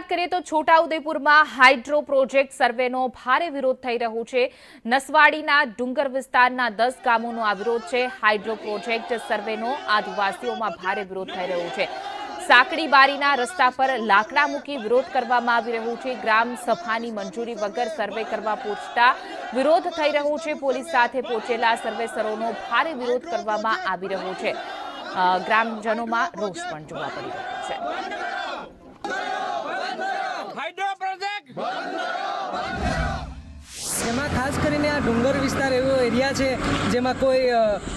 વાત કરીએ તો છોટાઉદેપુરમાં હાઇડ્રો પ્રોજેક્ટ સર્વેનો ભારે વિરોધ થઈ રહ્યો છે. નસવાડીના ડુંગર વિસ્તારના દસ ગામોનો આ વિરોધ છે. હાઇડ્રો પ્રોજેક્ટ સર્વેનો આદિવાસીઓમાં ભારે વિરોધ થઈ રહ્યો છે. સાંકડી બારીના રસ્તા પર લાકડા મૂકી વિરોધ કરવામાં આવી રહ્યો છે. ગ્રામ સભાની મંજૂરી વગર સર્વે કરવા પહોંચતા વિરોધ થઈ રહ્યો છે. પોલીસ સાથે પહોંચેલા સર્વેસરોનો ભારે વિરોધ કરવામાં આવી રહ્યો છે. ગ્રામજનોમાં રોષ પણ જોવા મળી રહ્યો છે હાઇડ્રો પ્રોજેક્ટ એમાં ખાસ કરીને આ ડુંગર વિસ્તાર એવો એરિયા છે જેમાં કોઈ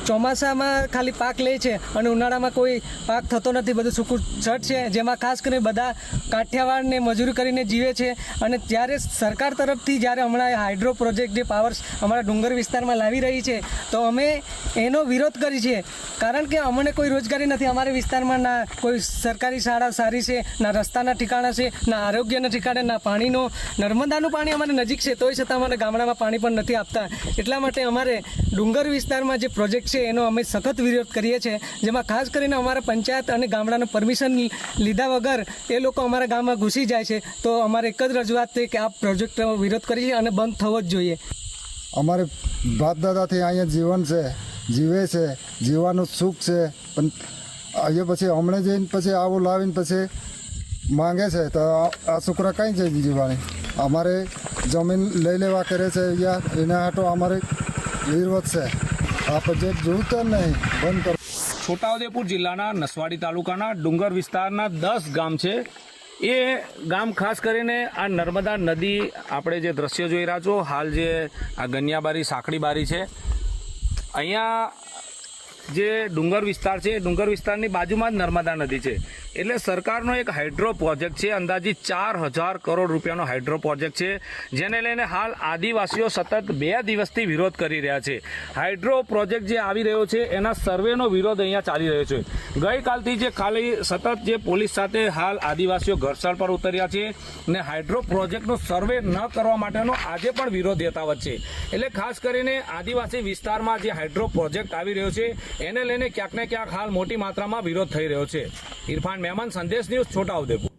ચોમાસામાં ખાલી પાક લે છે અને ઉનાળામાં કોઈ પાક થતો નથી. બધું સૂકું છટ છે જેમાં ખાસ કરીને બધા કાઠિયાવાડને મજૂરી કરીને જીવે છે. અને જ્યારે સરકાર તરફથી જ્યારે હમણાં હાઇડ્રો પ્રોજેક્ટ જે પાવર્સ અમારા ડુંગર વિસ્તારમાં લાવી રહી છે, તો અમે એનો વિરોધ કરી છે. કારણ કે અમને કોઈ રોજગારી નથી. અમારા વિસ્તારમાં ના કોઈ સરકારી શાળા સારી છે, ના રસ્તાના ઠિકાણા છે, ના આરોગ્યના ઠિકાણે, ના પાણીનો, નર્મદાનું પાણી અમારે નજીક છે, તોય છતાં અમારે ગામડામાં પાણી પણ નથી આપતા. એટલા માટે અમારે ડુંગર વિસ્તારમાં જે પ્રોજેક્ટ છે, એનો અમે સખત વિરોધ કરીએ છીએ. જેમાં ખાસ કરીને અમારા પંચાયત અને ગામડાનું પરમિશન લીધા વગર એ લોકો અમારા ગામમાં ઘૂસી જાય છે. તો અમારે એક જ રજૂઆત છે કે આ પ્રોજેક્ટનો વિરોધ કરીએ અને બંધ થવો જ જોઈએ. અમારે બાપ દાદાથી અહીંયા જીવન છે, જીવે છે, જીવવાનું સુખ છે. પણ અહીંયા પછી હમણે જઈને પછી આવું લાવીને પછી માંગે છે, તો આ- શુક્ર કઈ છે જીવવાની? અમારે જમીન લઈ લેવા કરે છે યાર, એના હાટો અમારે વિરોધ છે. આ પ્રોજેક્ટ જોયું જ નહીં. બંધ કરો. છોટાઉદેપુર જિલ્લાના નસવાડી તાલુકાના ડુંગર વિસ્તારના દસ ગામ છે. એ ગામ ખાસ કરીને આ નર્મદા નદી આપણે જે દ્રશ્ય જોઈ રહ્યા છો, હાલ જે આ ગનિયાબારી, સાંકડીબારી છે. અહીંયા જે ડુંગર વિસ્તાર છે ડુંગર વિસ્તારની બાજુમાં જ નર્મદા નદી છે. એટલે સરકારનો એક હાઇડ્રો પ્રોજેક્ટ છે, અંદાજિત ચાર હજાર કરોડ રૂપિયાનો હાઇડ્રો પ્રોજેક્ટ છે, જેને લઈને હાલ આદિવાસીઓ સતત બે દિવસથી વિરોધ કરી રહ્યા છે. હાઇડ્રો પ્રોજેક્ટ જે આવી રહ્યો છે, એના સર્વેનો વિરોધ અહીંયા ચાલી રહ્યો છે. ગઈકાલથી જે ખાલી સતત જે પોલીસ સાથે હાલ આદિવાસીઓ ઘર્ષણ પર ઉતર્યા છે ને હાઇડ્રો પ્રોજેક્ટનો સર્વે ન કરવા માટેનો આજે પણ વિરોધ યથાવત છે. એટલે ખાસ કરીને આદિવાસી વિસ્તારમાં જે હાઇડ્રો પ્રોજેક્ટ આવી રહ્યો છે, એને લઈને ક્યાંક ને ક્યાંક હાલ મોટી માત્રામાં વિરોધ થઈ રહ્યો છે. ઇરફાન મહેમાન સંદેશ ન્યૂઝ છોટાઉદેપુર.